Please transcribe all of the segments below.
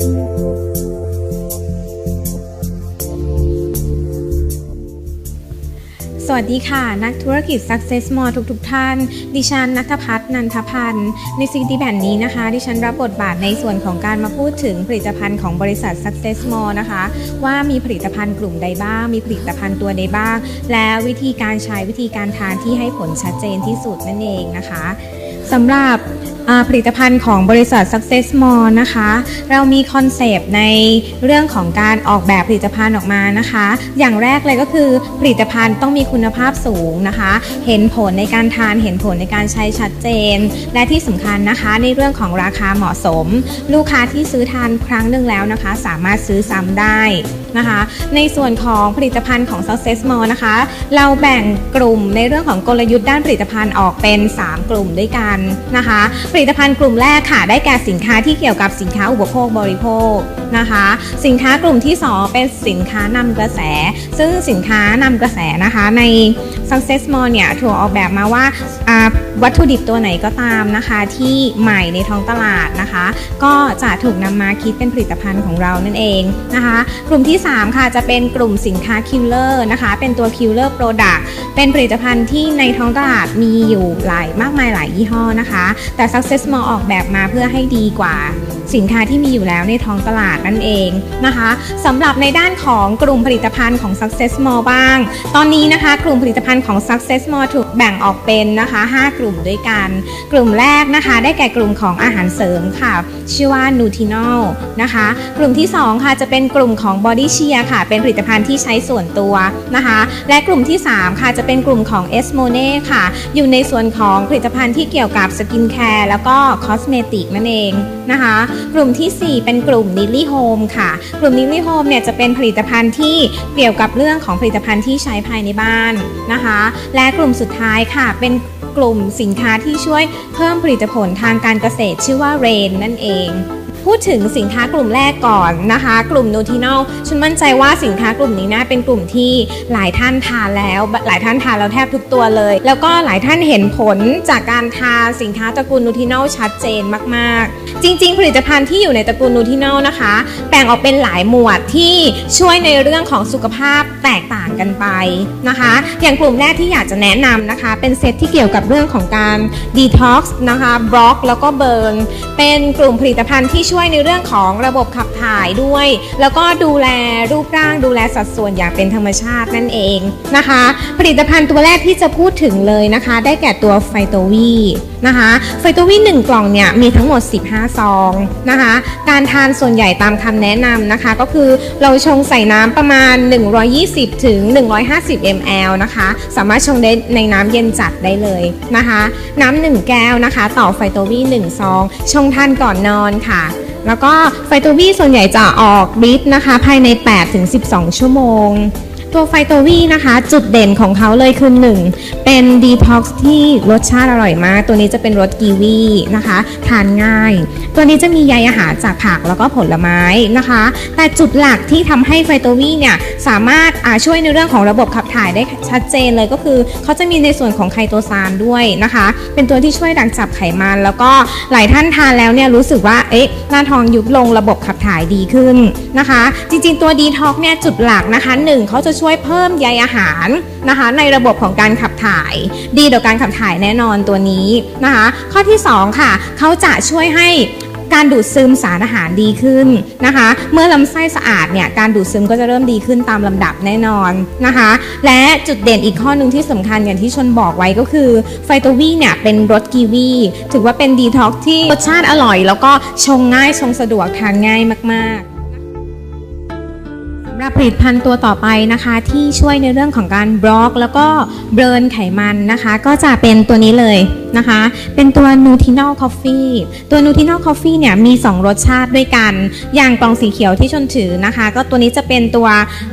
สวัสดีค่ะ นักธุรกิจ Success More ทุกๆทท่าน ดิฉันนัทพัฒนันทพันธ์ ในซีดีแผ่นนี้นะคะ ดิฉันรับบทบาทในส่วนของการมาพูดถึงผลิตภัณฑ์ของบริษัท Success More นะคะ ว่ามีผลิตภัณฑ์กลุ่มใดบ้าง มีผลิตภัณฑ์ตัวใดบ้าง และวิธีการใช้วิธีการทานที่ให้ผลชัดเจนที่สุดนั่นเองนะคะสำหรับ ผลิตภัณฑ์ของบริษัท Success More นะคะ เรามีคอนเซปต์ในเรื่องของการออกแบบผลิตภัณฑ์ออกมานะคะ อย่างแรกเลยก็คือผลิตภัณฑ์ต้องมีคุณภาพสูงนะคะ เห็นผลในการทานเห็นผลในการใช้ชัดเจน และที่สำคัญนะคะในเรื่องของราคาเหมาะสม ลูกค้าที่ซื้อทานครั้งหนึ่งแล้วนะคะ สามารถซื้อซ้ำได้นะคะ ในส่วนของผลิตภัณฑ์ของ Success More นะคะ เราแบ่งกลุ่มในเรื่องของกลยุทธ์ด้านผลิตภัณฑ์ออกเป็น 3 กลุ่มด้วยกันนะคะผลิตภัณฑ์กลุ่มแรกค่ะ ได้แก่สินค้าที่เกี่ยวกับสินค้าอุปโภคบริโภคนะคะ สินค้ากลุ่มที่ 2 เป็นสินค้านำกระแส ซึ่งสินค้านำกระแสนะคะใน Success More เนี่ยถูกออกแบบมาว่าวัตถุดิบตัวไหนก็ตามนะคะ ที่ใหม่ในท้องตลาดนะคะ ก็จะถูกนำมาคิดเป็นผลิตภัณฑ์ของเรานั่นเองนะคะ กลุ่มที่ 3 ค่ะจะเป็นกลุ่มสินค้าคิลเลอร์นะคะ เป็นตัวคิลเลอร์โปรดักต์เป็นผลิตภัณฑ์ที่ในท้องตลาดมีอยู่หลายมากมายหลายยี่ห้อนะคะ แต่ Success More ออกแบบมาเพื่อให้ดีกว่าสินค้าที่มีอยู่แล้วในท้องตลาดนั่นเองนะคะสำหรับในด้านของกลุ่มผลิตภัณฑ์ของ Success More บ้าง ตอนนี้นะคะ กลุ่มผลิตภัณฑ์ของ Success More ถูกแบ่งออกเป็นนะคะ 5 กลุ่มด้วยกัน กลุ่มแรกนะคะ ได้แก่กลุ่มของอาหารเสริมค่ะ ชื่อว่า Nutinol นะคะ กลุ่มที่ 2 ค่ะจะเป็นกลุ่มของ Body Cheer ค่ะ เป็นผลิตภัณฑ์ที่ใช้ส่วนตัวนะคะ และกลุ่มที่ 3 ค่ะจะเป็นกลุ่มของ e s m o n e ค่ะ อยู่ในส่วนของผลิตภัณฑ์ที่เกี่ยวกับสกินแคร์แล้วก็คอสเมติกนั่นเองนะคะ กลุ่มทีสี่4 เป็นกลุ่ม n i l y Home ค่ะ กลุ่ม n i l y Home เนี่ยจะเป็นผลิตภัณฑ์ที่เกี่ยวกับเรื่องของผลิตภัณฑ์ที่ใช้ภายในบ้านนะคะ และกลุ่มสุดท้ายค่ะ เป็นกลุ่มสินค้าที่ช่วยเพิ่มผลิตผลทางการเกษตรชื่อว่า Rain นั่นเอง พูดถึงสินค้ากลุ่มแรกก่อนนะคะ กลุ่มนูทินอลฉันมั่นใจว่าสินค้ากลุ่มนี้นะเป็นกลุ่มที่หลายท่านทานแล้ว หลายท่านทานแล้วแทบทุกตัวเลย แล้วก็หลายท่านเห็นผลจากการทานสินค้าตระกูลนูทินอลชัดเจนมากๆ จริง ๆ ผลิตภัณฑ์ที่อยู่ในตระกูลนูทินอลนะคะ แบ่งออกเป็นหลายหมวดที่ช่วยในเรื่องของสุขภาพแตกต่างกันไปนะคะ อย่างกลุ่มแรกที่อยากจะแนะนำนะคะ เป็นเซตที่เกี่ยวกับเรื่องของการดีท็อกซ์นะคะบล็อกแล้วก็เบิร์นเป็นกลุ่มผลิตภัณฑ์ที่ช่วยในเรื่องของระบบขับถ่ายด้วย แล้วก็ดูแลรูปร่างดูแลสัดส่วนอย่างเป็นธรรมชาตินั่นเองนะคะ ผลิตภัณฑ์ตัวแรกที่จะพูดถึงเลยนะคะ ได้แก่ตัวไฟโตวีนะคะไฟโตวี1กล่องเนี่ยมีทั้งหมด 15 ซองนะคะ การทานส่วนใหญ่ตามคำแนะนำนะคะ ก็คือเราชงใส่น้ำประมาณ 120ถึง150 ml นะคะ สามารถชงได้ในน้ำเย็นจัดได้เลยนะคะ น้ำหนึ่งแก้วนะคะ ต่อไฟโตวี1ซอง ชงทานก่อนนอนค่ะ แล้วก็ไฟตัวีส่วนใหญ่จะออกฤทธิ์นะคะ ภายใน 8-12 ชั่วโมง ตัวไฟโตวีนะคะ จุดเด่นของเขาเลยคือ1เป็นดีท็อกซ์ที่รสชาติอร่อยมาก ตัวนี้จะเป็นรสกีวีนะคะ ทานง่าย ตัวนี้จะมีใยอาหารจากผักแล้วก็ผลไม้นะคะ แต่จุดหลักที่ทำให้ไฟโตวีเนี่ย สามารถอ่าช่วยในเรื่องของระบบขับถ่ายได้ชัดเจนเลยก็คือ เขาจะมีในส่วนของไคโตซานด้วยนะคะ เป็นตัวที่ช่วยดักจับไขมัน แล้วก็หลายท่านทานแล้วเนี่ยรู้สึกว่าเอ๊ะหน้าท้องยุบลงระบบขับถ่ายดีขึ้นนะคะ จริง ๆ ตัวดีท็อกเนี่ยจุดหลักนะคะหนึ่งเขาจะช่วยเพิ่มใยอาหารนะคะ ในระบบของการขับถ่าย ดีต่อการขับถ่ายแน่นอนตัวนี้นะคะ ข้อที่ 2 ค่ะเขาจะช่วยให้การดูดซึมสารอาหารดีขึ้นนะคะ เมื่อลำไส้สะอาดเนี่ยการดูดซึมก็จะเริ่มดีขึ้นตามลำดับแน่นอนนะคะ และจุดเด่นอีกข้อหนึ่งที่สำคัญอย่างที่ชนบอกไว้ก็คือไฟโตวีเนี่ยเป็นรสกีวีถือว่าเป็นดีท็อกที่รสชาติอร่อย แล้วก็ชงง่ายชงสะดวกทานง่ายมาก ๆำหรับผลิตภัณฑ์ตัวต่อไปนะคะ ที่ช่วยในเรื่องของการบล็อก แล้วก็เบิร์นไขมันนะคะ ก็จะเป็นตัวนี้เลยนะคะ เป็นตัว Nutinol Coffee ตัว Nutinol Coffee เนี่ยมี 2 รสชาติด้วยกัน อย่างกล่องสีเขียวที่ชนถือนะคะ ก็ตัวนี้จะเป็นตัว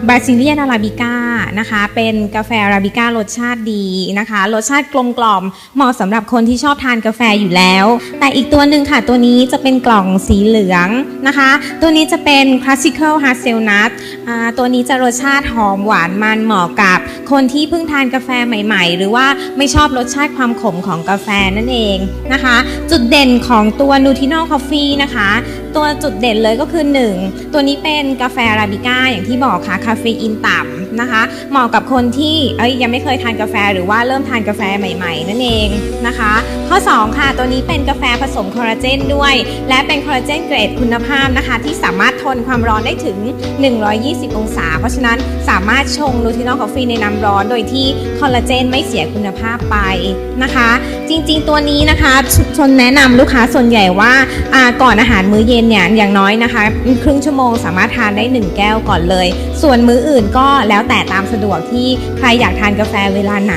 Brazilian Arabica นะคะ เป็นกาแฟอาราบิก้ารสชาติดีนะคะ รสชาติกลมกล่อมเหมาะสำหรับคนที่ชอบทานกาแฟอยู่แล้ว แต่อีกตัวหนึ่งค่ะ ตัวนี้จะเป็นกล่องสีเหลืองนะคะ ตัวนี้จะเป็น Classical Hazelnut อ่าตัวนี้จะรสชาติหอมหวานมันเหมาะกับ คนที่เพิ่งทานกาแฟใหม่ ๆ หรือว่าไม่ชอบรสชาติความขมของกาแฟนั่นเองนะคะ จุดเด่นของตัวนูทิโน่คอฟฟี่นะคะ ตัวจุดเด่นเลยก็คือ 1 ตัวนี้เป็นกาแฟอาราบิก้าอย่างที่บอกค่ะคาเฟอีนต่ำนะคะ เหมาะกับคนที่เอ้ยยังไม่เคยทานกาแฟหรือว่าเริ่มทานกาแฟใหม่ๆ นั่นเองนะคะ ข้อ 2 ค่ะตัวนี้เป็นกาแฟผสมคอลลาเจนด้วย และเป็นคอลลาเจนเกรดคุณภาพนะคะ ที่สามารถทนความร้อนได้ถึง 120 องศา เพราะฉะนั้นสามารถชงนูทินอลกาแฟในน้ำร้อน โดยที่คอลลาเจนไม่เสียคุณภาพไปนะคะ จริงๆ ตัวนี้นะคะชนแนะนำลูกค้าส่วนใหญ่ว่าก่อนอาหารมื้อเย็นเนี่ยอย่างน้อยนะคะ ครึ่งชั่วโมงสามารถทานได้ 1 แก้วก่อนเลย ส่วนมื้ออื่นก็แล้วแต่ตามสะดวกที่ใครอยากทานกาแฟเวลาไหน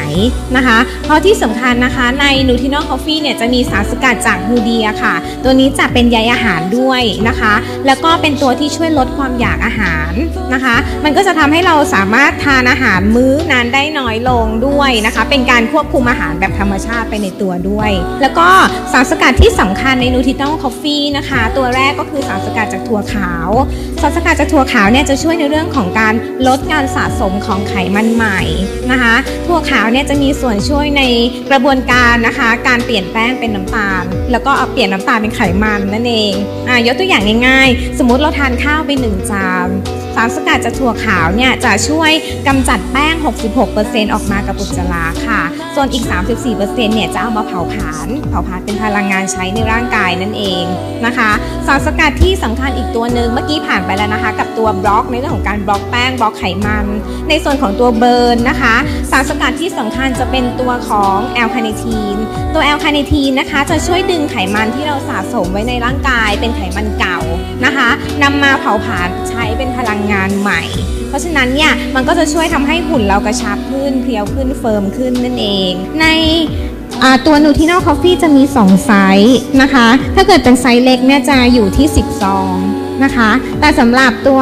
นะคะเพราะที่สำคัญนะคะในนูทินอล Coffee เนี่ยจะมีสารสกัดจากฮูเดียค่ะ ตัวนี้จะเป็นใยอาหารด้วยนะคะ แล้วก็เป็นตัวที่ช่วยลดความอยากอาหารนะคะ มันก็จะทำให้เราสามารถทานอาหารมื้อนั้นได้น้อยลงด้วยนะคะ เป็นการควบคุมอาหารแบบธรรมชาติไปในตัวด้วย แล้วก็สารสกัดที่สำคัญในนูทินอล Coffee นะคะ ตัวแรกก็คือสารสกัดจากถั่วขาว สารสกัดจากถั่วขาวเนี่ยจะช่วยในเรื่องของการลดการสะสมของไขมันใหม่นะคะ ถั่วขาวเนี่ยจะมีส่วนช่วยในกระบวนการนะคะ การเปลี่ยนแป้งเป็นน้ำตาล แล้วก็เอาเปลี่ยนน้ำตาลเป็นไขมันนั่นเองอ่ายกตัวอย่างง่ายๆ สมมุติเราทานข้าวไปหนึ่งจานสารสกัดจากถั่วขาวเนี่ยจะช่วยกำจัดแป้ง 66%ออกมากับอุจจาระค่ะ ส่วนอีก 34%เนี่ยจะเอามาเผาผลาญเผาผลาญเป็นพลังงานใช้ในร่างกายนั่นเองนะคะ สารสกัดที่สำคัญอีกตัวหนึ่งเมื่อกี้ผ่านไปแล้วนะคะ กับตัวบล็อกในเรื่องของการบล็อกแป้งบล็อกไขมัน ในส่วนของตัวเบิร์นนะคะ สารสกัดที่สำคัญจะเป็นตัวของแอลคาเนทีนตัวแอลคาเนทีนนะคะ จะช่วยดึงไขมันที่เราสะสมไว้ในร่างกาย เป็นไขมันเก่านะคะนำมาเผาผลาญใช้เป็นพลังงานใหม่ เพราะฉะนั้นเนี่ยมันก็จะช่วยทำให้หุ่นเรากระชับขึ้นเพรียวขึ้นเฟิร์มขึ้นนั่นเอง ในตัวนูทินอลคอฟฟี่จะมี 2 ไซส์นะคะ ถ้าเกิดเป็นไซส์เล็กเนี่ยจะอยู่ที่ 10 ซองนะคะ แต่สำหรับตัว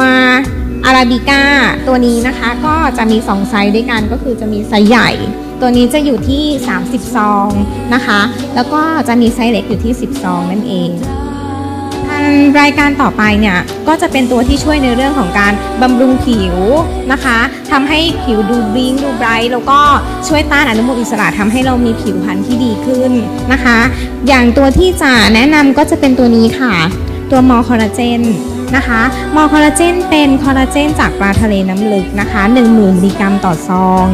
อาราบิก้าตัวนี้นะคะก็จะมี 2 ไซส์ด้วยกันก็คือจะมีไซส์ใหญ่ ตัวนี้จะอยู่ที่ 30 ซองนะคะ แล้วก็จะมีไซส์เล็กอยู่ที่ 10 ซองนั่นเองางรายการต่อไปเนี่ยก็จะเป็นตัวที่ช่วยในเรื่องของการบำรุงผิวนะคะทำให้ผิวดูบลิงดูไบรท์แล้วก็ช่วยต้านอนุมูลอิสระทำให้เรามีผิวพรรณที่ดีขึ้นนะคะ อย่างตัวที่จะแนะนำก็จะเป็นตัวนี้ค่ะ ตัวมอคอลลาเจนนะคะมอคอลลาเจนเป็นคอลลาเจนจากปลาทะเลน้ำลึกนะคะ 10,000มิลลิกรัมต่อซอง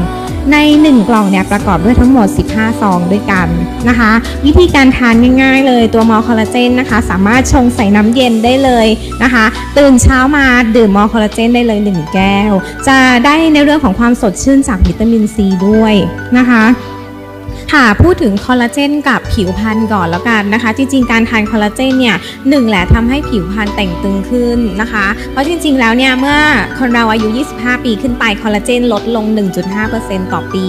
ใน 1 กล่องเนี่ยประกอบด้วยทั้งหมด 15 ซองด้วยกันนะคะ วิธีการทานง่ายๆเลยตัวมอลคอลลาเจนนะคะ สามารถชงใส่น้ำเย็นได้เลยนะคะ ตื่นเช้ามาดื่มมอลคอลลาเจนได้เลย 1 แก้ว จะได้ในเรื่องของความสดชื่นจากวิตามินซีด้วยนะคะ ค่ะพูดถึงคอลลาเจนกับผิวพรรณก่อนแล้วกันนะคะ จริงๆ การทานคอลลาเจนเนี่ยหนึ่งแหละทำให้ผิวพรรณแต่งตึงขึ้นนะคะ เพราะจริงๆ แล้วเนี่ยเมื่อคนเราอายุ 25 ปีขึ้นไปคอลลาเจนลดลง 1.5%ต่อปี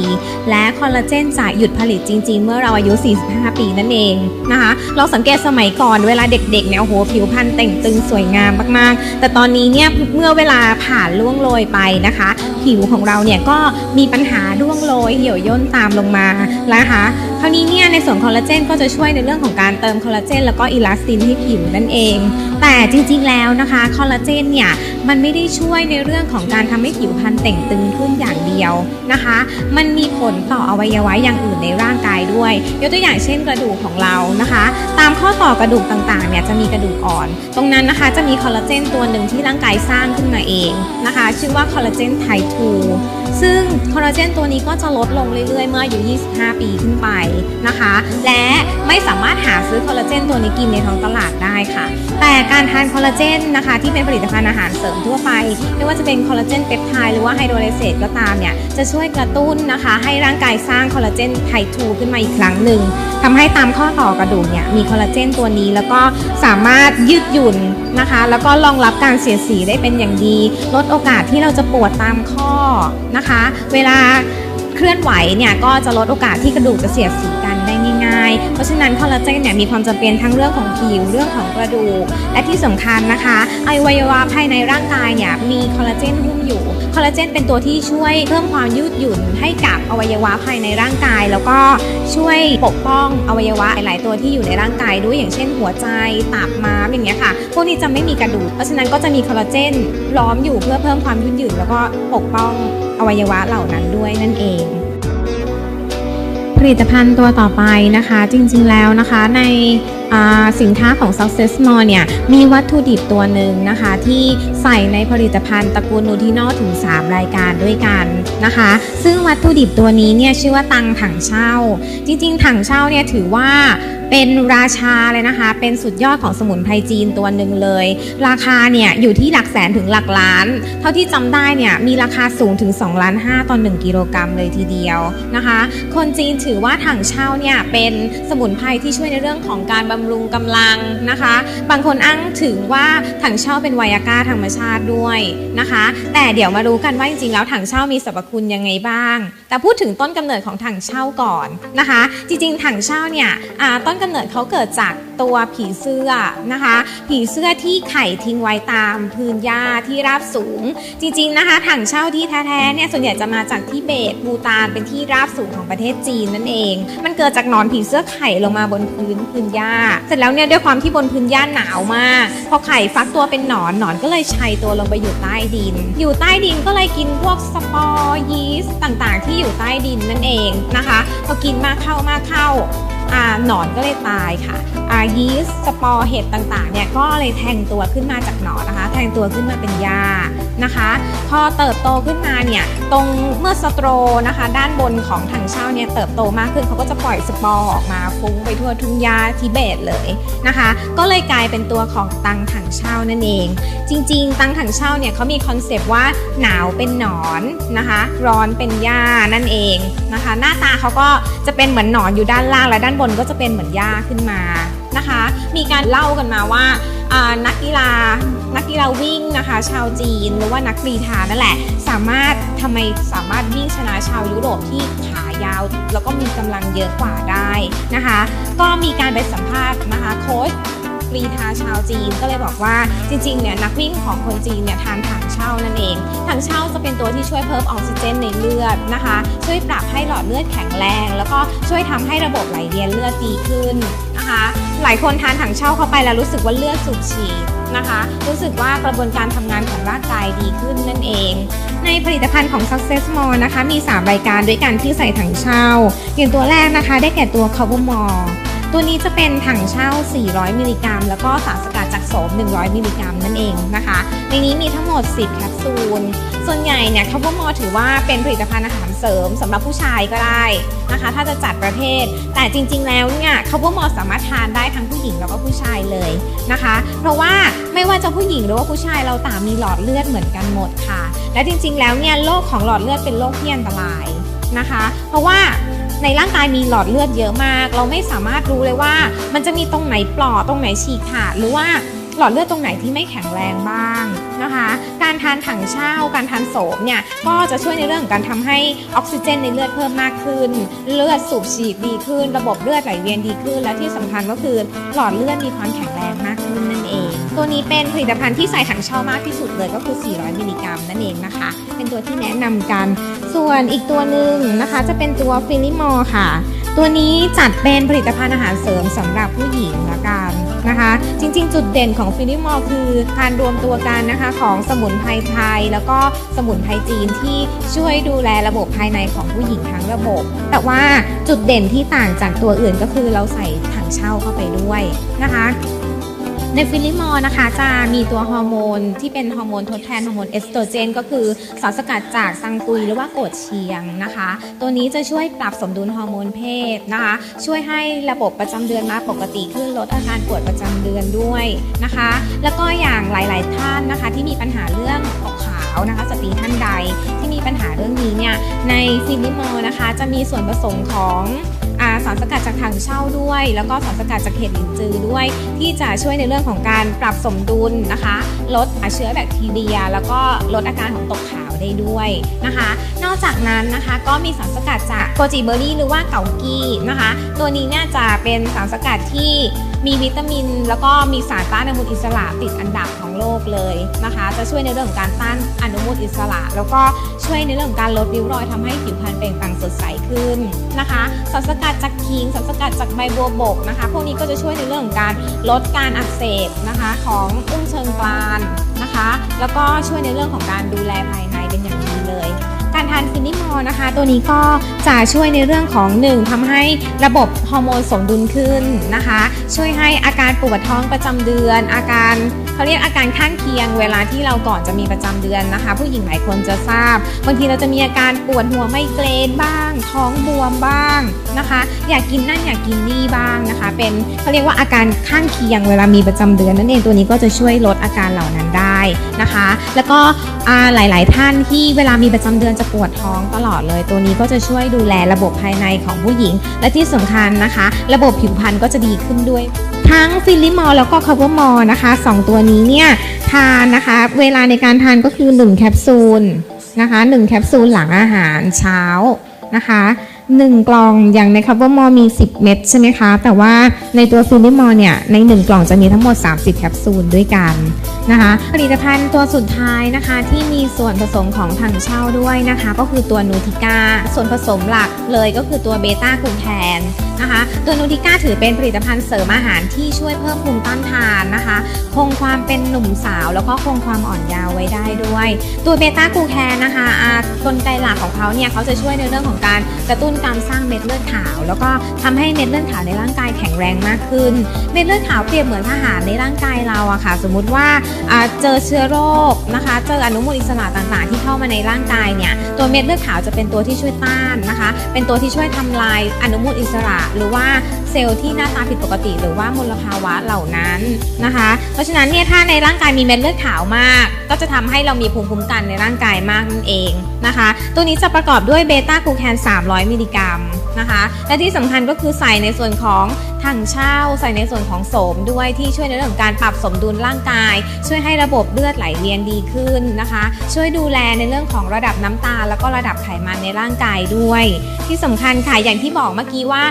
และคอลลาเจนจะหยุดผลิตจริง ๆ เมื่อเราอายุ 45 ปีนั่นเองนะคะ เราสังเกตสมัยก่อนเวลาเด็กๆเนี่ยโอ้โหผิวพรรณแต่งตึงสวยงามมากๆ แต่ตอนนี้เนี่ยเมื่อเวลาผ่านล่วงโรยไปนะคะ ผิวของเราเนี่ยก็มีปัญหาร่วงโรยเหี่ยวย่นตามลงมานะคะ คราวนี้เนี่ยในส่วนคอลลาเจนก็จะช่วยในเรื่องของการเติมคอลลาเจนแล้วก็อิลาสตินให้ผิวนั่นเอง แต่จริงๆแล้วนะคะคอลลาเจนเนี่ยมันไม่ได้ช่วยในเรื่องของการทำให้ผิวพรรณแต่งตึงขึ้นอย่างเดียวนะคะ มันมีผลต่ออวัยวะอย่างอื่นในร่างกายด้วยยกตัวอย่างเช่นกระดูกของเรานะคะ ตามข้อต่อกระดูกต่างๆเนี่ยจะมีกระดูกอ่อน ตรงนั้นนะคะจะมีคอลลาเจนตัวหนึ่งที่ร่างกายสร้างขึ้นมาเองนะคะ ชื่อว่าคอลลาเจนไท2 ซึ่งคอลลาเจนตัวนี้ก็จะลดลงเรื่อยๆ เมื่ออายุ 25 ปีขึ้นไปนะคะ และไม่สามารถหาซื้อคอลลาเจนตัวนี้กินในท้องตลาดได้ค่ะ แต่การทานคอลลาเจนนะคะ ที่เป็นผลิตภัณฑ์อาหารเสริมทั่วไป ไม่ว่าจะเป็นคอลลาเจนเปปไทด์หรือว่าไฮโดรเลเซตก็ตามเนี่ย จะช่วยกระตุ้นนะคะ ให้ร่างกายสร้างคอลลาเจนไท2ขึ้นมาอีกครั้งหนึ่งทำให้ตามข้อต่อกระดูกเนี่ยมีคอลลาเจนตัวนี้แล้วก็สามารถยืดหยุ่นนะคะ แล้วก็รองรับการเสียสีได้เป็นอย่างดี ลดโอกาสที่เราจะปวดตามข้อนะคะเวลาเคลื่อนไหวเนี่ยก็จะลดโอกาสที่กระดูกจะเสียดสีกันได้ง่ายๆ เพราะฉะนั้นคอลลาเจนเนี่ยมีความจำเป็นทั้งเรื่องของผิวเรื่องของกระดูก และที่สำคัญนะคะอวัยวะภายในร่างกายเนี่ยมีคอลลาเจนหุ้มอยู่ คอลลาเจนเป็นตัวที่ช่วยเพิ่มความยืดหยุ่นให้กับอวัยวะภายในร่างกาย แล้วก็ช่วยปกป้องอวัยวะหลาย ๆ ตัวที่อยู่ในร่างกายด้วยอย่างเช่น หัวใจตับม้ามอย่างเงี้ยค่ะ พวกนี้จะไม่มีกระดูก เพราะฉะนั้นก็จะมีคอลลาเจนล้อมอยู่เพื่อเพิ่มความยืดหยุ่นแล้วก็ปกป้อง อวัยวะเหล่านั้นด้วยนั่นเอง ผลิตภัณฑ์ตัวต่อไปนะคะ จริงๆแล้วนะคะในสินค้าของ Success More เนี่ยมีวัตถุดิบตัวหนึ่งนะคะ ที่ใส่ในผลิตภัณฑ์ตระกูลนูทินอลถึง 3 รายการด้วยกันนะคะ ซึ่งวัตถุดิบตัวนี้เนี่ยชื่อว่าตังถังเช่า จริงๆ ถังเช่าเนี่ยถือว่า เป็นราชาเลยนะคะ เป็นสุดยอดของสมุนไพรจีนตัวหนึ่งเลย ราคาเนี่ยอยู่ที่หลักแสนถึงหลักล้าน เท่าที่จำได้เนี่ยมีราคาสูงถึง2ล้าน5ต่อ1กิโลกรัมเลยทีเดียวนะคะ คนจีนถือว่าถังเช่าเนี่ยเป็นสมุนไพรที่ช่วยในเรื่องของการบำรุงกำลังนะคะ บางคนอ้างถึงว่าถังเช่าเป็นไวอากาธรรมชาติด้วยนะคะ แต่เดี๋ยวมารู้กันว่าจริงๆแล้วถังเช่ามีสรรพคุณยังไงบ้าง แต่พูดถึงต้นกำเนิดของถังเช่าก่อนนะคะ จริงๆถังเช่าเนี่ยอ่าต้นกำเนิดเขาเกิดจากตัวผีเสื้อนะคะ ผีเสื้อที่ไข่ทิ้งไว้ตามพื้นหญ้าที่ราบสูง จริงๆนะคะถังเช่าที่แท้ๆเนี่ยส่วนใหญ่จะมาจากทิเบตบูตานเป็นที่ราบสูงของประเทศจีนนั่นเอง มันเกิดจากหนอนผีเสื้อไข่ลงมาบนพื้นพื้นหญ้า เสร็จแล้วเนี่ยด้วยความที่บนพื้นหญ้าหนาวมาก พอไข่ฟักตัวเป็นหนอนหนอนก็เลยชัยตัวลงไปอยู่ใต้ดิน อยู่ใต้ดินก็เลยกินพวกสปอร์ยีสต์ต่างๆ ที่อยู่ใต้ดินนั่นเองนะคะพอกินมากเข้ามากเข้า หนอนก็เลยตายค่ะยีสต์สปอร์เห็ดต่างๆเนี่ยก็เลยแทงตัวขึ้นมาจากหนอนนะคะ แทงตัวขึ้นมาเป็นหญ้านะคะ พอเติบโตขึ้นมาเนี่ยตรงเมื่อสโตรนะคะ ด้านบนของถังเช่าเนี่ยเติบโตมากขึ้นเขาก็จะปล่อยสปอร์ออกมาฟุ้งไปทั่วทุ่งหญ้าทิเบตเลยนะคะ ก็เลยกลายเป็นตัวของตังถังเช่านั่นเอง จริง ๆ ตังถังเช่าเนี่ยเขามีคอนเซปต์ว่าหนาวเป็นหนอนนะคะ ร้อนเป็นหญ้านั่นเองนะคะ หน้าตาเขาก็จะเป็นเหมือนหนอนอยู่ด้านล่างและด้านบนก็จะเป็นเหมือนหญ้าขึ้นมา นะคะ มีการเล่ากันมาว่านักกีฬานักกีฬาวิ่งนะคะ ชาวจีนหรือว่านักกรีธานั่นแหละ สามารถทำไมสามารถวิ่งชนะชาวยุโรปที่ขายาว แล้วก็มีกำลังเยอะกว่าได้นะคะ ก็มีการไปสัมภาษณ์นะคะโค้ช กรีธาชาวจีน ก็เลยบอกว่าจริงๆเนี่ยนักวิ่งของคนจีนเนี่ยทานถังเช่านั่นเองถังเช่าจะเป็นตัวที่ช่วยเพิ่มออกซิเจนในเลือดนะคะ ช่วยปรับให้หลอดเลือดแข็งแรง แล้วก็ช่วยทำให้ระบบไหลเวียนเลือดดีขึ้นนะคะ หลายคนทานถังเช่าเข้าไปแล้วรู้สึกว่าเลือดสูบฉีดนะคะ รู้สึกว่ากระบวนการทำงานของร่างกายดีขึ้นนั่นเองในผลิตภัณฑ์ของ Success More นะคะ มี 3 รายการด้วยกันที่ใส่ถังเช่า อย่างตัวแรกนะคะ ได้แก่ตัว Cover More ตัวนี้จะเป็นถังเช่า 400 มิลลิกรัม แล้วก็สารสกัดจากโสม 100 มิลลิกรัมนั่นเองนะคะ ในนี้มีทั้งหมด 10 แคปซูล ส่วนใหญ่เนี่ย Cover More ถือว่าเป็นผลิตภัณฑ์อาหารเสริมสำหรับผู้ชายก็ได้นะคะ ถ้าจะจัดประเภท แต่จริง ๆ แล้วเนี่ย Cover More สามารถทานได้ทั้งผู้หญิงแล้วก็ผู้ชายเลยนะคะ เพราะว่าไม่ว่าจะผู้หญิงหรือว่าผู้ชายเราต่างมีหลอดเลือดเหมือนกันหมดค่ะ และจริง ๆ แล้วเนี่ยโรคของหลอดเลือดเป็นโรคที่อันตรายนะคะ เพราะว่า ในร่างกายมีหลอดเลือดเยอะมาก เราไม่สามารถรู้เลยว่า มันจะมีตรงไหนปลอตรงไหนฉีกขาดหรือว่า หลอดเลือดตรงไหนที่ไม่แข็งแรงบ้างนะคะ การทานถังเช่า การทานโสมเนี่ยก็จะช่วยในเรื่องของการทำให้ออกซิเจนในเลือดเพิ่มมากขึ้น เลือดสูบฉีดดีขึ้น ระบบเลือดไหลเวียนดีขึ้น และที่สำคัญก็คือหลอดเลือดมีความแข็งแรงมากขึ้นนั่นเอง ตัวนี้เป็นผลิตภัณฑ์ที่ใส่ถังเช่ามากที่สุดเลยก็คือ 400 มิลลิกรัมนั่นเองนะคะ เป็นตัวที่แนะนำกัน ส่วนอีกตัวหนึ่งนะคะ จะเป็นตัวฟิลิมอร์ค่ะ ตัวนี้จัดเป็นผลิตภัณฑ์อาหารเสริมสำหรับผู้หญิงละกันนะคะ จริง ๆ จุดเด่นของฟิลิมอร์คือการรวมตัวกันนะคะของสมุนไพรไทย แล้วก็สมุนไพรจีนที่ช่วยดูแลระบบภายในของผู้หญิงทั้งระบบ แต่ว่าจุดเด่นที่ต่างจากตัวอื่นก็คือเราใส่ถังเช่าเข้าไปด้วยนะคะ ในฟิลิมอร์นะคะจะมีตัวฮอร์โมนที่เป็นฮอร์โมนทดแทนฮอร์โมนเอสโตรเจน ก็คือสารสกัดจากซังกุยหรือว่าโกดเชียงนะคะ ตัวนี้จะช่วยปรับสมดุลฮอร์โมนเพศนะคะ ช่วยให้ระบบประจำเดือนมาปกติขึ้นลดอาการปวดประจำเดือนด้วยนะคะ แล้วก็อย่างหลาย ๆ ท่านนะคะ ที่มีปัญหาเรื่องตกขาวนะคะสตรีท่านใดที่มีปัญหาเรื่องนี้เนี่ยในฟิลิมอร์นะคะ จะมีส่วนผสมของ สารสกัดจากถังเช่าด้วย แล้วก็สารสกัดจากเห็ดหลินจือด้วย ที่จะช่วยในเรื่องของการปรับสมดุลนะคะ ลดเชื้อแบคทีเรีย แล้วก็ลดอาการของตกขาว ได้ด้วยนะคะ นอกจากนั้นนะคะก็มีสารสกัดจากโกจิเบอร์รี่หรือว่าเกากี้นะคะ ตัวนี้เนี่ยจะเป็นสารสกัดที่มีวิตามิน แล้วก็มีสารต้านอนุมูลอิสระติดอันดับของโลกเลยนะคะ จะช่วยในเรื่องของการต้านอนุมูลอิสระ แล้วก็ช่วยในเรื่องของการลดริ้วรอยทำให้ผิวพรรณเปล่งปลั่งสดใสขึ้นนะคะสารสกัดจากขิงสารสกัดจากใบบัวบกนะคะ พวกนี้ก็จะช่วยในเรื่องของการลดการอักเสบนะคะของอุ้งเชิงกรานนะคะ แล้วก็ช่วยในเรื่องของการดูแลภายใน เป็นอย่างดีเลย การทานฟินิมอลนะคะ ตัวนี้ก็จะช่วยในเรื่องของหนึ่งทำให้ระบบฮอร์โมนสมดุลขึ้นนะคะ ช่วยให้อาการปวดท้องประจำเดือน อาการ เขาเรียกอาการข้างเคียงเวลาที่เราก่อนจะมีประจำเดือนนะคะ ผู้หญิงหลายคนจะทราบบางทีเราจะมีอาการปวดหัวไมเกรนบ้าง ท้องบวมบ้างนะคะ อยากกินนั่นอยากกินนี่บ้างนะคะ เป็นเขาเรียกว่าอาการข้างเคียงเวลามีประจำเดือนนั่นเองตัวนี้ก็จะช่วยลดอาการเหล่านั้นได้นะคะ แล้วก็หลาย ๆ ท่านที่เวลามีประจำเดือนจะปวดท้องตลอดเลย ตัวนี้ก็จะช่วยดูแลระบบภายในของผู้หญิง และที่สำคัญนะคะ ระบบผิวพรรณก็จะดีขึ้นด้วย ทั้งฟิลิมอลแล้วก็คาร์บมอลนะคะสองตัวนี้เนี่ยทานนะคะ เวลาในการทานก็คือ 1 แคปซูลนะคะ1แคปซูลหลังอาหารเช้านะคะ 1 กล่องอย่างในคาร์บมอลมี 10 เม็ดใช่ไหมคะ แต่ว่าในตัวฟิลิมอลเนี่ย ใน 1 กล่องจะมีทั้งหมด 30 แคปซูลด้วยกันนะคะ ผลิตภัณฑ์ตัวสุดท้ายนะคะที่มีส่วนผสมของถังเช่าด้วยนะคะ ก็คือตัวนูทิก้าส่วนผสมหลักเลยก็คือตัวเบต้ากลูแคนนะคะตัวนูทิก้าถือเป็นผลิตภัณฑ์เสริมอาหารที่ช่วยเพิ่มภูมิต้านทานนะคะ คงความเป็นหนุ่มสาว แล้วก็คงความอ่อนเยาว์ไว้ได้ด้วย ตัวเบต้ากลูแคนนะคะกลไกหลักของเขาเนี่ยเขาจะช่วยในเรื่องของการกระตุ้นการสร้างเม็ดเลือดขาว แล้วก็ทำให้เม็ดเลือดขาวในร่างกายแข็งแรงมากขึ้น เม็ดเลือดขาวเปรียบเหมือนทหารในร่างกายเราอะค่ะ สมมุติว่าเจอเชื้อโรคนะคะ เจออนุมูลอิสระต่างๆ ที่เข้ามาในร่างกายเนี่ย ตัวเม็ดเลือดขาวจะเป็นตัวที่ช่วยต้านนะคะ เป็นตัวที่ช่วยทำลายอนุมูลอิสระ หรือว่าเซลล์ที่หน้าตาผิดปกติ หรือว่ามลภาวะเหล่านั้นนะคะ เพราะฉะนั้นเนี่ยถ้าในร่างกายมีเม็ดเลือดขาวมาก ก็จะทำให้เรามีภูมิคุ้มกันในร่างกายมากนั่นเองนะคะ ตัวนี้จะประกอบด้วยเบต้ากลูแคน 300มิลลิกรัมนะคะ และที่สำคัญก็คือใส่ในส่วนของถังเช่า ใส่ในส่วนของโสมด้วยที่ช่วยในเรื่องของการปรับสมดุลร่างกาย ช่วยให้ระบบเลือดไหลเวียนดีขึ้นนะคะ ช่วยดูแลในเรื่องของระดับน้ำตาลแล้วก็ระดับไขมันในร่างกายด้วย ที่สำคัญค่ะอย่างที่บอกเมื่อกี้ว่า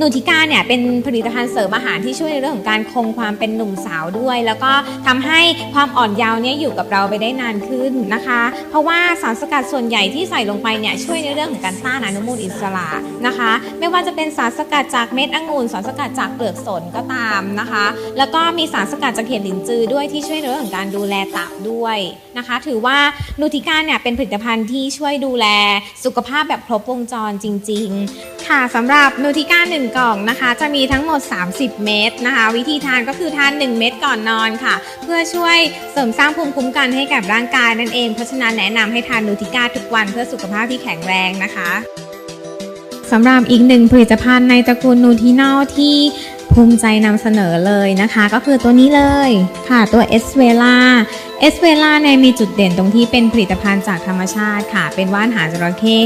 นูทิก้าเนี่ยเป็นผลิตภัณฑ์เสริมอาหารที่ช่วยในเรื่องของการคงความเป็นหนุ่มสาวด้วย แล้วก็ทำให้ความอ่อนเยาว์เนี่ยอยู่กับเราไปได้นานขึ้นนะคะ เพราะว่าสารสกัดส่วนใหญ่ที่ใส่ลงไปเนี่ยช่วยในเรื่องของการต้านอนุมูลอิสระนะคะ ไม่ว่าจะเป็นสารสกัดจากเม็ดองุ่นสารสกัดจากเปลือกสนก็ตามนะคะ แล้วก็มีสารสกัดจากเห็ดหลินจือด้วยที่ช่วยในเรื่องของการดูแลตับด้วยนะคะ ถือว่านูทิก้าเนี่ยเป็นผลิตภัณฑ์ที่ช่วยดูแลสุขภาพแบบครบวงจรจริง ๆค่ะสำหรับนูทิก้า1กล่องนะคะ จะมีทั้งหมด 30 เม็ดนะคะ วิธีทานก็คือทาน 1 เม็ดก่อนนอนค่ะ เพื่อช่วยเสริมสร้างภูมิคุ้มกันให้กับร่างกายนั่นเองเพราะฉะนั้นแนะนำให้ทานนูทิก้าทุกวันเพื่อสุขภาพที่แข็งแรงนะคะสำหรับอีกหนึ่งผลิตภัณฑ์ในตระกูลนูทินอลที่ภูมิใจนำเสนอเลยนะคะ ก็คือตัวนี้เลยค่ะตัวเอสเวล่า เอสเวล่าเนี่ยมีจุดเด่นตรงที่เป็นผลิตภัณฑ์จากธรรมชาติค่ะ เป็นว่านหางจระเข้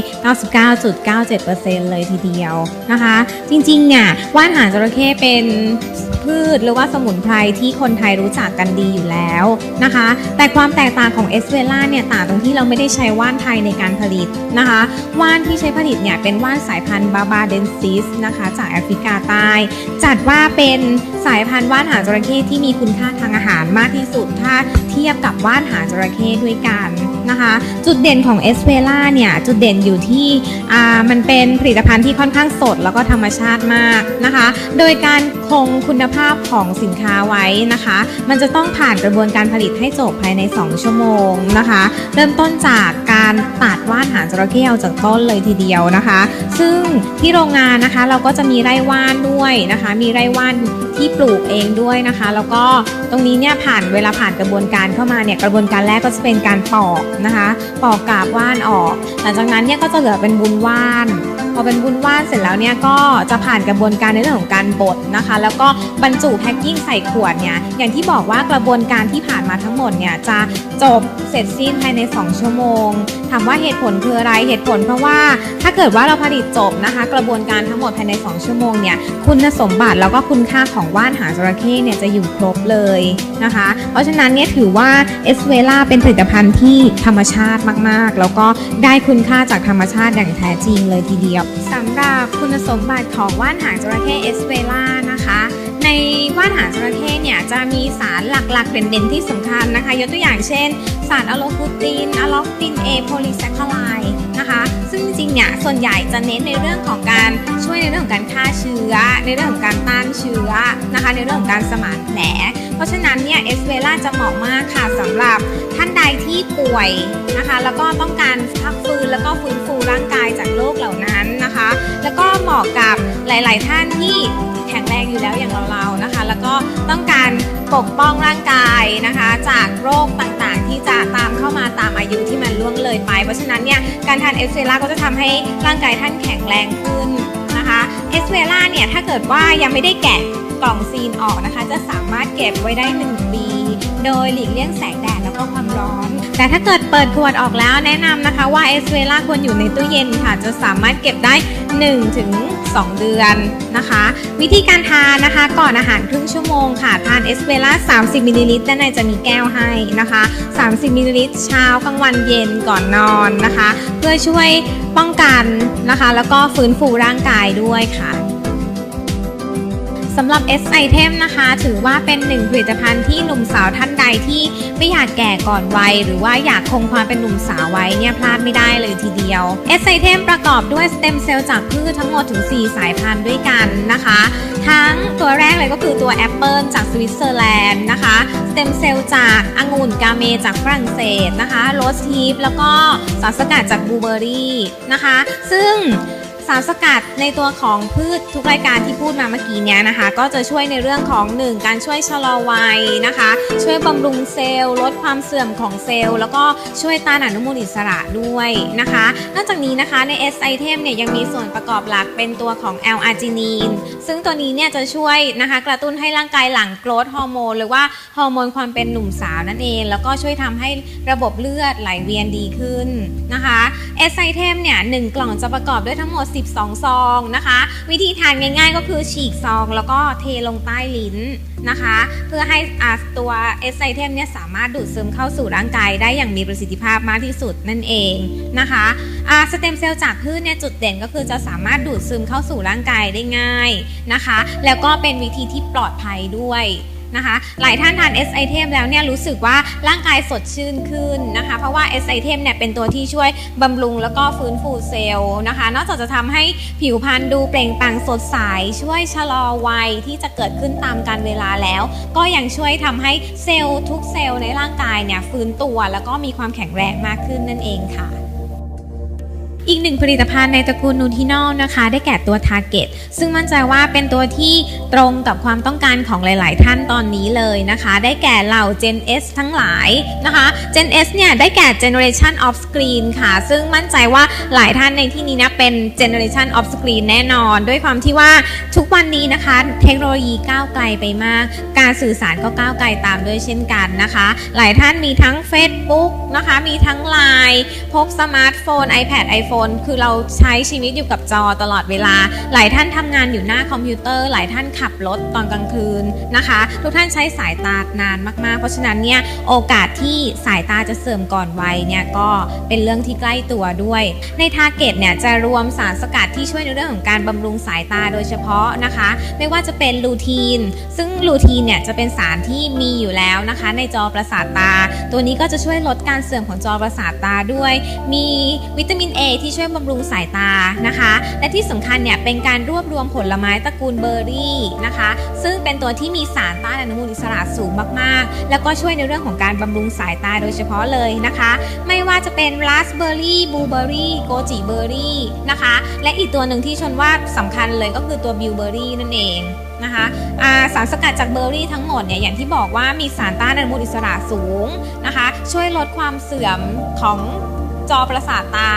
99.97%เลยทีเดียวนะคะ จริงๆ เนี่ยว่านหางจระเข้เป็นพืชหรือว่าสมุนไพรที่คนไทยรู้จักกันดีอยู่แล้วนะคะ แต่ความแตกต่างของเอสเวล่าเนี่ยต่างตรงที่เราไม่ได้ใช้ว่านไทยในการผลิตนะคะ ว่านที่ใช้ผลิตเนี่ยเป็นว่านสายพันธุ์บาบาเดนซิสนะคะ จากแอฟริกาใต้ จัดว่าเป็นสายพันธุ์ว่านหางจระเข้ที่มีคุณค่าทางอาหารมากที่สุดถ้าเทียบกับว่านหาจระเข้ด้วยกันนะคะ จุดเด่นของเอสเวล่าเนี่ย จุดเด่นอยู่ที่มันเป็นผลิตภัณฑ์ที่ค่อนข้างสดแล้วก็ธรรมชาติมากนะคะ โดยการคงคุณภาพของสินค้าไว้นะคะ มันจะต้องผ่านกระบวนการผลิตให้จบภายใน 2 ชั่วโมงนะคะ เริ่มต้นจากการตัดว่านหางจระเข้ออกจากต้นเลยทีเดียวนะคะ ซึ่งที่โรงงานนะคะเราก็จะมีไร่ว่านด้วยนะคะ มีไร่ว่านที่ปลูกเองด้วยนะคะ แล้วก็ตรงนี้เนี่ยผ่านเวลาผ่านกระบวนการเข้ามาเนี่ยกระบวนการแรกก็จะเป็นการปอกนะคะปอกกาบว่านออก หลังจากนั้นเนี่ยก็จะเหลือเป็นบุญว่านพอเป็นบุญว่านเสร็จแล้วเนี่ยก็จะผ่านกระบวนการในเรื่องของการบดนะคะ แล้วก็บรรจุแพ็คกิ้งใส่ขวดเนี่ยอย่างที่บอกว่ากระบวนการที่ผ่านมาทั้งหมดเนี่ยจะจบเสร็จสิ้นภายใน 2 ชั่วโมง ถามว่าเหตุผลคืออะไรเหตุผลเพราะว่าถ้าเกิดว่าเราผลิตจบนะคะ กระบวนการทั้งหมดภายใน 2 ชั่วโมงเนี่ยคุณสมบัติแล้วก็คุณค่าของว่านหางจระเข้เนี่ยจะอยู่ครบเลยนะคะ เพราะฉะนั้นเนี่ยถือว่าเอสเวล่าเป็นผลิตภัณฑ์ที่ธรรมชาติมากๆ แล้วก็ได้คุณค่าจากธรรมชาติอย่างแท้จริงเลยทีเดียวสำหรับคุณสมบัติของว่านหางจระเข้เอสเวล่านะคะ ในว่านหางจระเข้เนี่ยจะมีสารหลักๆ เด่นๆที่สำคัญนะคะ ยกตัวอย่างเช่น สารอะโลฟูตินอะล็อกตินเอโพลิแซคคาไลนะคะ ซึ่งจริงเนี่ยส่วนใหญ่จะเน้นในเรื่องของการช่วยในเรื่องของการฆ่าเชื้อ ในเรื่องของการต้านเชื้อนะคะ ในเรื่องของการสมานแผล เพราะฉะนั้นเนี่ยเอสเวล่าจะเหมาะมากค่ะสำหรับท่านใดที่ป่วยนะคะ แล้วก็ต้องการพักฟื้นแล้วก็ฟื้นฟูร่างกายจากโรคเหล่านั้นนะคะ แล้วก็เหมาะกับหลาย ๆ ท่านที่ แข็งแรงอยู่แล้วอย่างเราๆนะคะ แล้วก็ต้องการปกป้องร่างกายนะคะ จากโรคต่างๆ ที่จะตามเข้ามาตามอายุที่มันล่วงเลยไป เพราะฉะนั้นเนี่ยการทานเอสเวล่าก็จะทำให้ร่างกายท่านแข็งแรงขึ้นนะคะเอสเวล่าเนี่ยถ้าเกิดว่ายังไม่ได้แกะกล่องซีนออกนะคะ จะสามารถเก็บไว้ได้ 1 ปี โดยหลีกเลี่ยงแสงแดดแล้วก็ความร้อน แต่ถ้าเกิดเปิดขวดออกแล้วแนะนำนะคะว่าเอสเวล่าควรอยู่ในตู้เย็นค่ะ จะสามารถเก็บได้ 1 ถึง 2 เดือนนะคะ วิธีการทานนะคะ ก่อนอาหารครึ่งชั่วโมงค่ะ ทานเอสเวล่า 30มิลลิลิตรด้านในจะมีแก้วให้นะคะ 30มิลลิลิตรเช้ากลางวันเย็นก่อนนอนนะคะ เพื่อช่วยป้องกันนะคะ แล้วก็ฟื้นฟูร่างกายด้วยค่ะ สำหรับ S Item นะคะ ถือว่าเป็นหนึ่งผลิตภัณฑ์ที่หนุ่มสาวท่านใดที่ไม่อยากแก่ก่อนวัย หรือว่าอยากคงความเป็นหนุ่มสาวไว้เนี่ยพลาดไม่ได้เลยทีเดียว S Item ประกอบด้วยสเต็มเซลล์จากพืชทั้งหมดถึง 4 สายพันธุ์ด้วยกันนะคะ ทั้งตัวแรกเลยก็คือตัวแอปเปิลจากสวิตเซอร์แลนด์นะคะสเต็มเซลล์จากองุ่นกาเมจากฝรั่งเศสนะคะโรสทีฟแล้วก็สารสกัดจากบลูเบอร์รี่นะคะ ซึ่ง สารสกัดในตัวของพืชทุกรายการที่พูดมาเมื่อกี้เนี้ยนะคะ ก็จะช่วยในเรื่องของ 1 การช่วยชะลอวัยนะคะ ช่วยบำรุงเซลล์ ลดความเสื่อมของเซลล์ แล้วก็ช่วยต้านอนุมูลอิสระด้วยนะคะ นอกจากนี้นะคะใน S item เนี่ยยังมีส่วนประกอบหลักเป็นตัวของ L arginine ซึ่งตัวนี้เนี่ยจะช่วยนะคะกระตุ้นให้ร่างกายหลั่งโกรทฮอร์โมนหรือว่าฮอร์โมนความเป็นหนุ่มสาวนั่นเอง แล้วก็ช่วยทำให้ระบบเลือดไหลเวียนดีขึ้นนะคะ S item เนี่ยหนึ่งกล่องจะประกอบด้วยทั้งหมด12 ซองนะคะ วิธีทานง่าย ๆ ก็คือฉีกซองแล้วก็เทลงใต้ลิ้นนะคะ เพื่อให้อ่าตัว S item เนี่ยสามารถดูดซึมเข้าสู่ร่างกายได้อย่างมีประสิทธิภาพมากที่สุดนั่นเองนะคะสเต็มเซลล์จากพืชเนี่ยจุดเด่นก็คือจะสามารถดูดซึมเข้าสู่ร่างกายได้ง่ายนะคะ แล้วก็เป็นวิธีที่ปลอดภัยด้วย นะคะ หลายท่านทาน S item แล้วเนี่ยรู้สึกว่าร่างกายสดชื่นขึ้นนะคะ เพราะว่า S item เนี่ยเป็นตัวที่ช่วยบำรุงแล้วก็ฟื้นฟูเซลล์นะคะ นอกจากจะทำให้ผิวพรรณดูเปล่งปลั่งสดใส ช่วยชะลอวัยที่จะเกิดขึ้นตามการเวลาแล้ว ก็ยังช่วยทำให้เซลล์ทุกเซลล์ในร่างกายเนี่ยฟื้นตัวแล้วก็มีความแข็งแรงมากขึ้นนั่นเองค่ะ อีกหนึ่งผลิตภัณฑ์ในตระกูลนูทินอลนะคะ ได้แก่ตัว Target ซึ่งมั่นใจว่าเป็นตัวที่ตรงกับความต้องการของหลาย ๆ ท่านตอนนี้เลยนะคะ ได้แก่เหล่า Gen S ทั้งหลายนะคะ Gen S เนี่ยได้แก่ Generation of Screen ค่ะ ซึ่งมั่นใจว่าหลายท่านในที่นี้นะเป็น Generation of Screen แน่นอน ด้วยความที่ว่าทุกวันนี้นะคะ เทคโนโลยีก้าวไกลไปมาก การสื่อสารก็ก้าวไกลตามด้วยเช่นกันนะคะ หลายท่านมีทั้ง Facebook นะคะมีทั้ง Line พกสมาร์ทโฟน iPad iPhone คือเราใช้ชีวิตอยู่กับจอตลอดเวลา หลายท่านทำงานอยู่หน้าคอมพิวเตอร์ หลายท่านขับรถตอนกลางคืนนะคะ ทุกท่านใช้สายตานานมากๆ เพราะฉะนั้นเนี่ยโอกาสที่สายตาจะเสื่อมก่อนวัยเนี่ยก็เป็นเรื่องที่ใกล้ตัวด้วย ในทาร์เก็ตเนี่ยจะรวมสารสกัดที่ช่วยในเรื่องของการบำรุงสายตาโดยเฉพาะนะคะ ไม่ว่าจะเป็นลูทีน ซึ่งลูทีนเนี่ยจะเป็นสารที่มีอยู่แล้วนะคะ ในจอประสาทตา ตัวนี้ก็จะช่วยลดการเสื่อมของจอประสาทตาด้วย มีวิตามิน A ที่ที่ช่วยบำรุงสายตานะคะ และที่สำคัญเนี่ยเป็นการรวบรวมผลไม้ตระกูลเบอร์รี่นะคะ ซึ่งเป็นตัวที่มีสารต้านอนุมูลอิสระสูงมากๆ แล้วก็ช่วยในเรื่องของการบำรุงสายตาโดยเฉพาะเลยนะคะ ไม่ว่าจะเป็นราสเบอร์รี่บลูเบอร์รี่โกจิเบอร์รี่นะคะ และอีกตัวหนึ่งที่ชนว่าสำคัญเลยก็คือตัวบิวเบอร์รี่นั่นเองนะคะสารสกัดจากเบอร์รี่ทั้งหมดเนี่ยอย่างที่บอกว่ามีสารต้านอนุมูลอิสระสูงนะคะ ช่วยลดความเสื่อมของ จอประสาทตา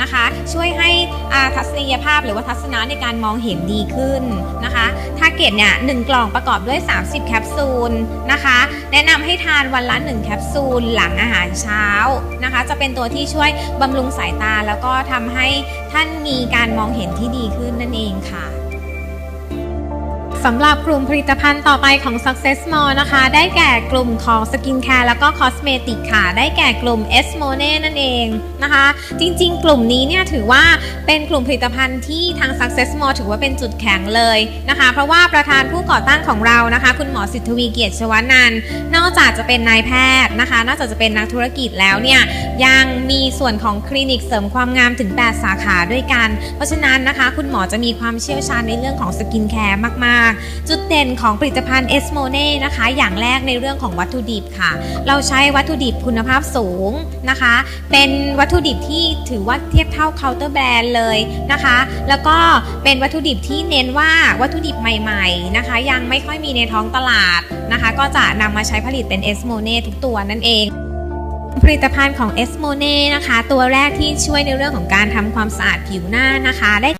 นะคะ ช่วยให้อาทัศนียภาพหรือว่าทัศนะในการมองเห็นดีขึ้นนะคะทาเก็ตเนี่ยหนึ่งกล่องประกอบด้วย 30 แคปซูลนะคะ แนะนำให้ทานวันละ 1 แคปซูลหลังอาหารเช้านะคะ จะเป็นตัวที่ช่วยบำรุงสายตาแล้วก็ทำให้ท่านมีการมองเห็นที่ดีขึ้นนั่นเองค่ะ สำหรับกลุ่มผลิตภัณฑ์ต่อไปของ Success Mall นะคะ ได้แก่กลุ่มของสกินแคร์แล้วก็คอสเมติกค่ะ ได้แก่กลุ่ม S m o n e นั่นเองนะคะ จริงๆ กลุ่มนี้เนี่ยถือว่าเป็นกลุ่มผลิตภัณฑ์ที่ทาง Success Mall ถือว่าเป็นจุดแข็งเลยนะคะ เพราะว่าประธานผู้ก่อตั้งของเรานะคะ คุณหมอสิทธวีเกียรติชวนันนอกจากจะเป็นนายแพทย์นะคะ นอกจากจะเป็นนักธุรกิจแล้วเนี่ยยังมีส่วนของคลินิกเสริมความงามถึง 8 สาขาด้วยกัน เพราะฉะนั้นนะคะ คุณหมอจะมีความเชี่ยวชาญในเรื่องของสกินแคร์มากจุดเด่นของผลิตภัณฑ์เอสโมเน่นะคะ อย่างแรกในเรื่องของวัตถุดิบค่ะ เราใช้วัตถุดิบคุณภาพสูงนะคะ เป็นวัตถุดิบที่ถือว่าเทียบเท่าเคาน์เตอร์แบรนด์เลยนะคะ แล้วก็เป็นวัตถุดิบที่เน้นว่าวัตถุดิบใหม่ๆนะคะ ยังไม่ค่อยมีในท้องตลาดนะคะ ก็จะนำมาใช้ผลิตเป็นเอสโมเน่ทุกตัวนั่นเองผลิตภัณฑ์ของ e s m o n e นะคะ ตัวแรกที่ช่วยในเรื่องของการทำความสะอาดผิวหน้านะคะได้